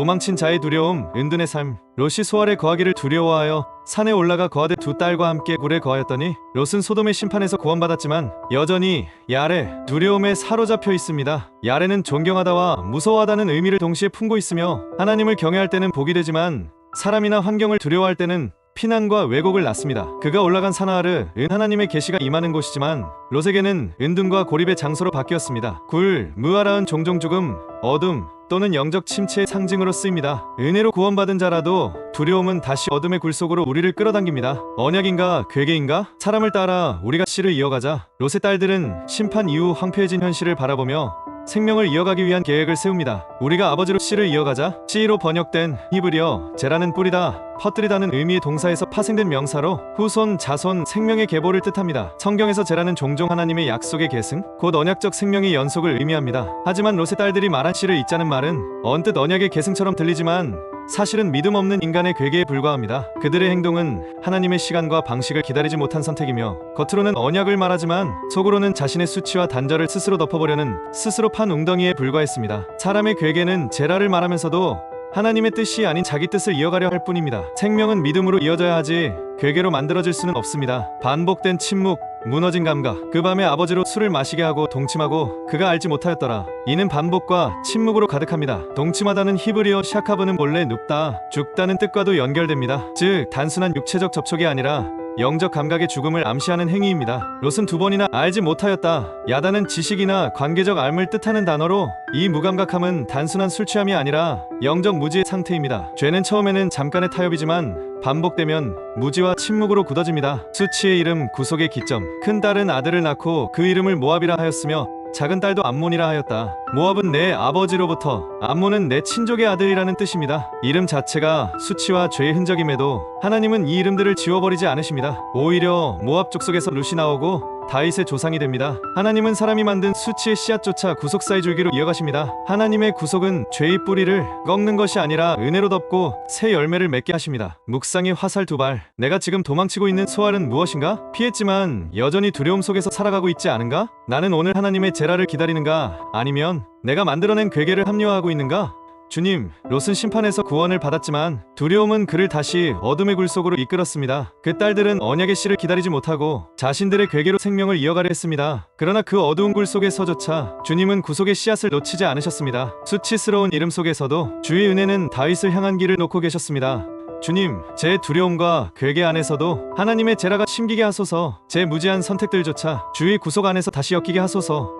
도망친 자의 두려움, 은둔의 삶. 롯이 소알에 거하기를 두려워하여 산에 올라가 거하되 두 딸과 함께 굴에 거하였더니 롯은 소돔의 심판에서 구원받았지만 여전히 야레 두려움에 사로잡혀 있습니다. 야레는 존경하다와 무서워하다는 의미를 동시에 품고 있으며 하나님을 경외할 때는 복이 되지만 사람이나 환경을 두려워할 때는 피난과 왜곡을 낳습니다. 그가 올라간 사나하르 은 하나님의 계시가 임하는 곳이지만 롯에게는 은둔과 고립의 장소로 바뀌었습니다. 굴, 무아라은 종종 죽음, 어둠 또는 영적 침체의 상징으로 쓰입니다. 은혜로 구원받은 자라도 두려움은 다시 어둠의 굴 속으로 우리를 끌어당깁니다. 언약인가 괴계인가? 사람을 따라 우리가 씨를 이어가자. 롯의 딸들은 심판 이후 황폐해진 현실을 바라보며 생명을 이어가기 위한 계획을 세웁니다. 우리가 아버지로 씨를 이어가자. 씨로 번역된 히브리어 제라는 뿌리다, 퍼뜨리다는 의미의 동사에서 파생된 명사로 후손, 자손, 생명의 계보를 뜻합니다. 성경에서 제라는 종종 하나님의 약속의 계승, 곧 언약적 생명의 연속을 의미합니다. 하지만 롯의 딸들이 말한 씨를 잇자는 말은 언뜻 언약의 계승처럼 들리지만 사실은 믿음 없는 인간의 괴계에 불과합니다. 그들의 행동은 하나님의 시간과 방식을 기다리지 못한 선택이며 겉으로는 언약을 말하지만 속으로는 자신의 수치와 단절을 스스로 덮어보려는 스스로 판 웅덩이에 불과했습니다. 사람의 괴계는 제라를 말하면서도 하나님의 뜻이 아닌 자기 뜻을 이어가려 할 뿐입니다. 생명은 믿음으로 이어져야 하지 괴계로 만들어질 수는 없습니다. 반복된 침묵, 무너진 감각. 그 밤에 아버지로 술을 마시게 하고 동침하고 그가 알지 못하였더라. 이는 반복과 침묵으로 가득합니다. 동침하다는 히브리어 샤카브는 본래 눕다, 죽다는 뜻과도 연결됩니다. 즉 단순한 육체적 접촉이 아니라 영적 감각의 죽음을 암시하는 행위입니다. 롯은 두 번이나 알지 못하였다. 야다는 지식이나 관계적 알을 뜻하는 단어로 이 무감각함은 단순한 술 취함이 아니라 영적 무지의 상태입니다. 죄는 처음에는 잠깐의 타협이지만 반복되면 무지와 침묵으로 굳어집니다. 수치의 이름 구속의 기점. 큰 딸은 아들을 낳고 그 이름을 모압이라 하였으며 작은 딸도 암몬이라 하였다. 모압은 내 아버지로부터, 암몬은 내 친족의 아들이라는 뜻입니다. 이름 자체가 수치와 죄의 흔적임에도 하나님은 이 이름들을 지워버리지 않으십니다. 오히려 모압 족속에서 룻이 나오고 다윗의 조상이 됩니다. 하나님은 사람이 만든 수치의 씨앗조차 구속사의 줄기로 이어가십니다. 하나님의 구속은 죄의 뿌리를 꺾는 것이 아니라 은혜로 덮고 새 열매를 맺게 하십니다. 묵상의 화살 두 발. 내가 지금 도망치고 있는 소알은 무엇인가? 피했지만 여전히 두려움 속에서 살아가고 있지 않은가? 나는 오늘 하나님의 제라를 기다리는가? 아니면 내가 만들어낸 괴계를 합리화하고 있는가? 주님, 롯은 심판에서 구원을 받았지만 두려움은 그를 다시 어둠의 굴 속으로 이끌었습니다. 그 딸들은 언약의 씨를 기다리지 못하고 자신들의 괴계로 생명을 이어가려 했습니다. 그러나 그 어두운 굴 속에서조차 주님은 구속의 씨앗을 놓치지 않으셨습니다. 수치스러운 이름 속에서도 주의 은혜는 다윗을 향한 길을 놓고 계셨습니다. 주님, 제 두려움과 괴계 안에서도 하나님의 제라가 심기게 하소서, 제 무지한 선택들조차 주의 구속 안에서 다시 엮이게 하소서.